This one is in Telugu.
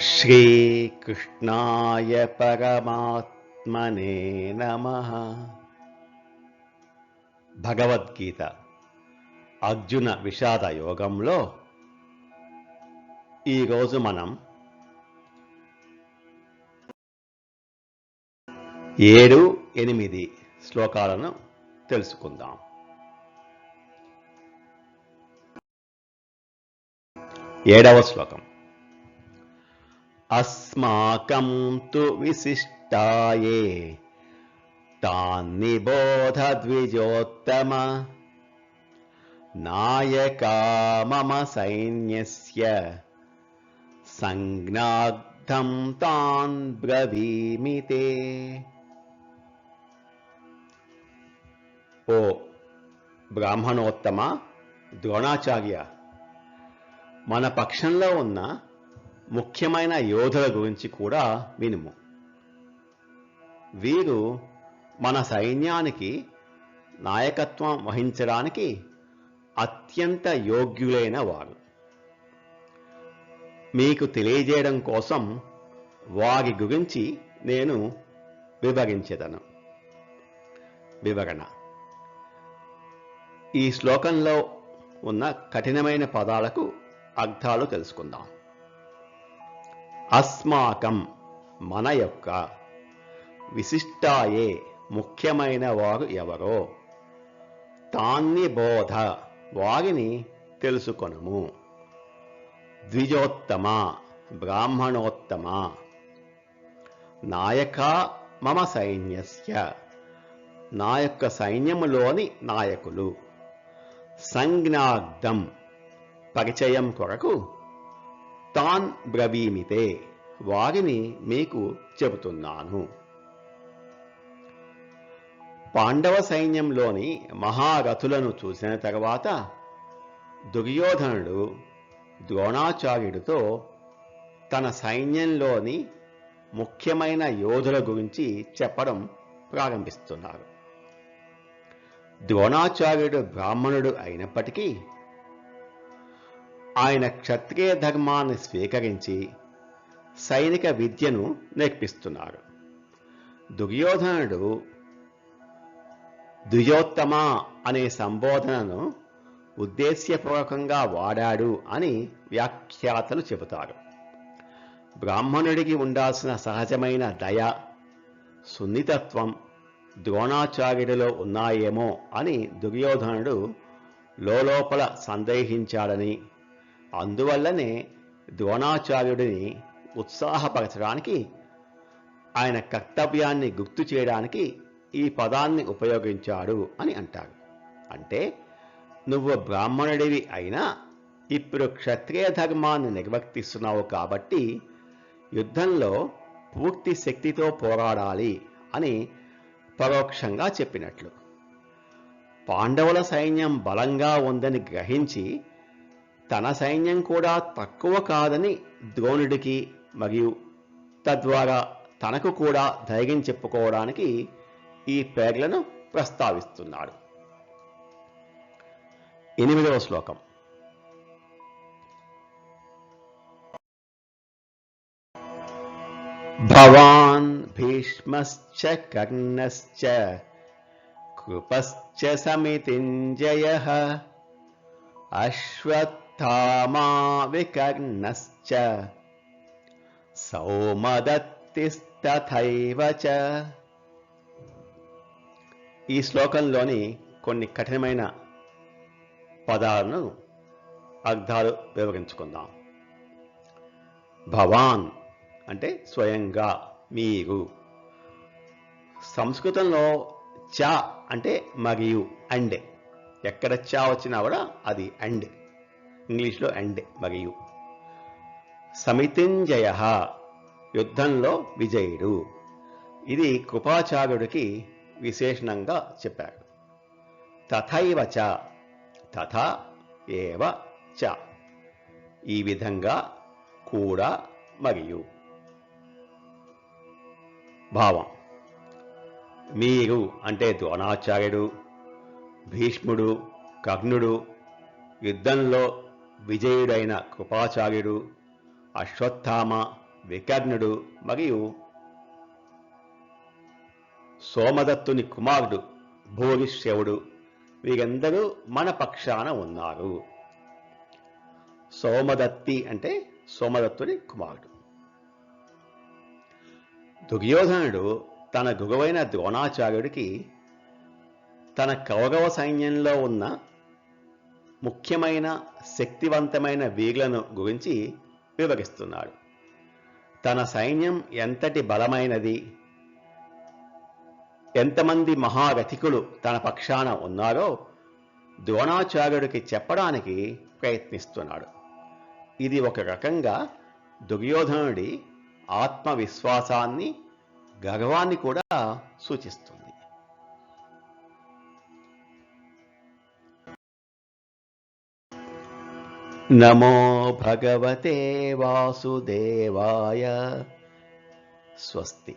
శ్రీకృష్ణాయ పరమాత్మనే నమ భగవద్గీత అర్జున విషాద యోగంలో ఈరోజు మనం ఏడు ఎనిమిది శ్లోకాలను తెలుసుకుందాం. ఏడవ శ్లోకం. అస్మాకం తు విశిష్టాయే తాన్నిబోధ ద్విజోత్తమ నాయకా మమ సైన్యస్య సంజ్ఞాగ్ధం తాన్ బ్రవీమితే ఓ బ్రాహ్మణోత్తమ ద్రోణాచార్య మన పక్షంలో ఉన్న ముఖ్యమైన యోధుల గురించి కూడా వినుము. వీరు మన సైన్యానికి నాయకత్వం వహించడానికి అత్యంత యోగ్యులైన వారు. మీకు తెలియజేయడం కోసం వారి గురించి నేను వివరించదను. వివరణ. ఈ శ్లోకంలో ఉన్న కఠినమైన పదాలకు అర్థాలు తెలుసుకుందాం. అస్మాకం మన యొక్క విశిష్టాయే ముఖ్యమైన వారు ఎవరో. తాన్ని బోధ వారిని తెలుసుకొనము. ద్విజోత్తమ బ్రాహ్మణోత్తమ. నాయక మమ సైన్యస్య. నా యొక్క సైన్యములోని నాయకులు. సంజ్ఞాగ్ధం పరిచయం కొరకు తాన్ బ్రవీమితే. వారిని మీకు చెబుతున్నాను. పాండవ సైన్యంలోని మహారథులను చూసిన తర్వాత దుర్యోధనుడు ద్రోణాచార్యుడితో తన సైన్యంలోని ముఖ్యమైన యోధుల గురించి చెప్పడం ప్రారంభిస్తున్నారు ద్రోణాచార్యుడు బ్రాహ్మణుడు అయినప్పటికీ ఆయన క్షత్రియ ధర్మాన్ని స్వీకరించి సైనిక విద్యను నేర్పిస్తున్నారు. దుర్యోధనుడు ద్విజోత్తమ అనే సంబోధనను ఉద్దేశ్యపూర్వకంగా వాడాడు అని వ్యాఖ్యాతలు చెబుతారు. బ్రాహ్మణుడికి ఉండాల్సిన సహజమైన దయ సున్నితత్వం ద్రోణాచార్యుడిలో ఉన్నాయేమో అని దుర్యోధనుడు లోపల సందేహించాడని అందువల్లనే ద్రోణాచార్యుడిని ఉత్సాహపరచడానికి ఆయన కర్తవ్యాన్ని గుర్తు చేయడానికి ఈ పదాన్ని ఉపయోగించాడు అని అంటారు. అంటే నువ్వు బ్రాహ్మణుడివి అయినా ఇప్పుడు క్షత్రియ ధర్మాన్ని నిర్వర్తిస్తున్నావు కాబట్టి యుద్ధంలో పూర్తి శక్తితో పోరాడాలి అని పరోక్షంగా చెప్పినట్లు. పాండవుల సైన్యం బలంగా ఉందని గ్రహించి తన సైన్యం కూడా తక్కువ కాదని ద్రోణుడికి మరియు తద్వారా తనకు కూడా ధైర్యం చెప్పుకోవడానికి ఈ పేర్లను ప్రస్తావిస్తున్నాడు. ఎనిమిదవ శ్లోకం. భవాన్ భీష్మశ్చ కర్ణశ్చ కృపశ్చ సమితింజయ తామా వికర్ణశ్చ సౌమదత్తిస్తథైవ చ ఈ శ్లోకంలోని కొన్ని కఠినమైన పదాలను అర్థాలు వివరించుకుందాం. భవాన్ అంటే స్వయంగా మీరు. సంస్కృతంలో చ అంటే మరియు అండ్. ఎక్కడ చ వచ్చినా కూడా అది అండ్. ఇంగ్లీష్లో అండ్ మరియు. సమితింజయ యుద్ధంలో విజయుడు. ఇది కృపాచార్యుడికి విశేషణంగా చెప్పారు తథైవ చ తథ ఏవ చ. ఈ విధంగా కూడా మరియు. భావం. మీరు అంటే ద్రోణాచార్యుడు భీష్ముడు కర్ణుడు యుద్ధంలో విజయుడైన కృపాచార్యుడు అశ్వత్థామ వికర్ణుడు మరియు సోమదత్తుని కుమారుడు భూరిశ్రవుడు వీరందరూ మన పక్షాన ఉన్నారు. సోమదత్తి అంటే సోమదత్తుని కుమారుడు. దుర్యోధనుడు తన గురువైన ద్రోణాచార్యుడికి తన కౌరవ సైన్యంలో ఉన్న ముఖ్యమైన శక్తివంతమైన వీగులను గురించి వివరిస్తున్నాడు. తన సైన్యం ఎంతటి బలమైనది ఎంతమంది మహారథికులు తన పక్షాన ఉన్నారో ద్రోణాచార్యుడికి చెప్పడానికి ప్రయత్నిస్తున్నాడు. ఇది ఒక రకంగా దుర్యోధనుడి ఆత్మవిశ్వాసాన్ని గర్వాన్ని కూడా సూచిస్తుంది. नमो भगवते वासुदेवाय। स्वस्ति।